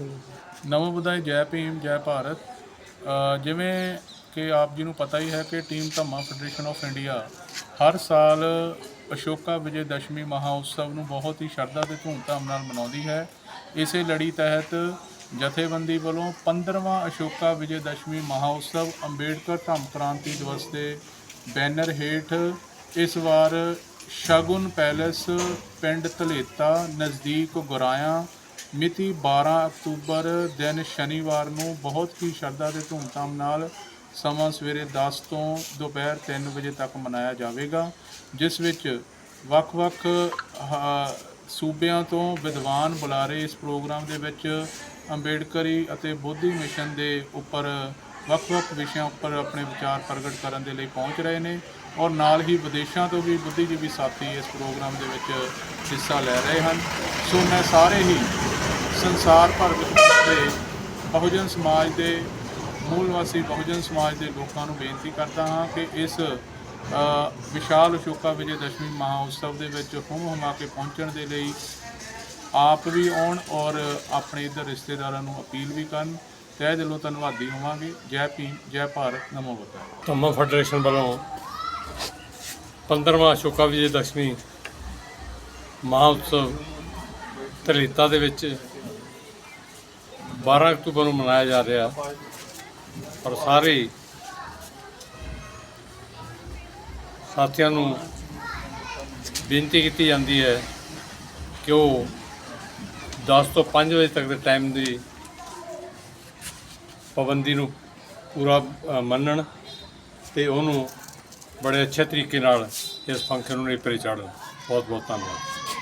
ਨਮੋ ਬੁਦਾਈ ਜੈ ਭੀਮ, ਜੈ ਭਾਰਤ। ਜਿਵੇਂ ਕਿ ਆਪ ਜੀ ਨੂੰ ਪਤਾ ਹੀ ਹੈ ਕਿ team Dhamma federation of India ਹਰ ਸਾਲ ਅਸ਼ੋਕਾ ਵਿਜੇ ਦਸ਼ਮੀ ਮਹਾ ਉਤਸਵ ਨੂੰ ਬਹੁਤ ਹੀ ਸ਼ਰਧਾ ਤੇ ਧੂਮਧਾਮ ਨਾਲ ਮਨਾਉਂਦੀ ਹੈ। ਇਸੇ ਲੜੀ ਤਹਿਤ ਜਥੇਬੰਦੀ ਵੱਲੋਂ 15ਵਾਂ ਅਸ਼ੋਕਾ ਵਿਜੇ ਦਸ਼ਮੀ ਮਹਾਉਤਸਵ ਅੰਬੇਡਕਰ ਧੰਮ ਕ੍ਰਾਂਤੀ ਦਿਵਸ ਦੇ ਬੈਨਰ ਹੇਠ ਇਸ ਵਾਰ ਸ਼ਗੁਨ ਪੈਲੇਸ ਪਿੰਡ ਧਲੇਤਾ ਨਜ਼ਦੀਕ ਗੁਰਾਇਆ ਮਿਤੀ 12 ਅਕਤੂਬਰ ਦਿਨ ਸ਼ਨੀਵਾਰ ਨੂੰ ਬਹੁਤ ਹੀ ਸ਼ਰਧਾ ਤੇ ਧੂਮਧਾਮ ਨਾਲ ਸਮਾਂ ਸਵੇਰੇ 10 ਤੋਂ ਦੁਪਹਿਰ 3 ਵਜੇ ਤੱਕ ਮਨਾਇਆ ਜਾਵੇਗਾ, ਜਿਸ ਵਿੱਚ ਵੱਖ-ਵੱਖ ਸੂਬਿਆਂ ਤੋਂ ਵਿਦਵਾਨ ਬੁਲਾਰੇ ਇਸ ਪ੍ਰੋਗਰਾਮ ਦੇ ਵਿੱਚ ਅੰਬੇਡਕਰੀ ਅਤੇ ਬੋਧੀ ਮਿਸ਼ਨ ਦੇ ਉੱਪਰ ਵੱਖ-ਵੱਖ ਵਿਸ਼ਿਆਂ ਉੱਪਰ ਆਪਣੇ ਵਿਚਾਰ ਪ੍ਰਗਟ ਕਰਨ ਦੇ ਲਈ ਪਹੁੰਚ ਰਹੇ ਨੇ ਔਰ ਨਾਲ ਹੀ ਵਿਦੇਸ਼ਾਂ ਤੋਂ ਵੀ ਬੁੱਧੀਜੀਵੀ ਸਾਥੀ ਇਸ ਪ੍ਰੋਗਰਾਮ ਦੇ ਵਿੱਚ ਹਿੱਸਾ ਲੈ ਰਹੇ ਹਨ। ਸੋ ਮੈਂ ਸਾਰੇ ਹੀ ਸੰਸਾਰ ਭਰ ਵਿੱਚ ਬਹੁਜਨ ਸਮਾਜ ਦੇ ਮੂਲ ਵਾਸੀ, ਬਹੁਜਨ ਸਮਾਜ ਦੇ ਲੋਕਾਂ ਨੂੰ ਬੇਨਤੀ ਕਰਦਾ ਹਾਂ ਕਿ ਇਸ ਵਿਸ਼ਾਲ ਅਸ਼ੋਕਾ ਵਿਜੇ ਦਸ਼ਮੀ ਮਹਾ ਉਤਸਵ ਦੇ ਵਿੱਚ ਹੁਮ ਹੁਮਾ ਕੇ ਪਹੁੰਚਣ ਦੇ ਲਈ ਆਪ ਵੀ ਆਉਣ ਔਰ ਆਪਣੇ ਇੱਧਰ ਰਿਸ਼ਤੇਦਾਰਾਂ ਨੂੰ ਅਪੀਲ ਵੀ ਕਰਨ। ਤਹਿ ਦਿਲੋਂ ਧੰਨਵਾਦੀ ਹੋਵਾਂਗੇ, ਜੈ ਭੀਮ, ਜੈ ਭਾਰਤ, ਨਮੋ ਬੁੱਧਾਏ ਧੰਮਾ ਫੈਡਰੇਸ਼ਨ ਵੱਲੋਂ 15ਵਾਂ ਅਸ਼ੋਕਾ ਵਿਜੇ ਦਸ਼ਮੀ ਮਹਾ ਉਤਸਵ ਦੇ ਵਿੱਚ 12 ਅਕਤੂਬਰ ਨੂੰ ਮਨਾਇਆ ਜਾ ਰਿਹਾ। ਔਰ ਸਾਰੇ ਸਾਥੀਆਂ ਨੂੰ ਬੇਨਤੀ ਕੀਤੀ ਜਾਂਦੀ ਹੈ ਕਿ ਉਹ 10 ਤੋਂ 5 ਵਜੇ ਤੱਕ ਦੇ ਟਾਈਮ ਦੀ ਪਾਬੰਦੀ ਨੂੰ ਪੂਰਾ ਮੰਨਣ ਤੇ ਉਹਨੂੰ ਬੜੇ ਅੱਛੇ ਤਰੀਕੇ ਨਾਲ ਇਸ ਫੰਕਸ਼ਨ ਨੂੰ ਨੇਪਰੇ ਚਾੜਨ। ਬਹੁਤ ਬਹੁਤ ਧੰਨਵਾਦ।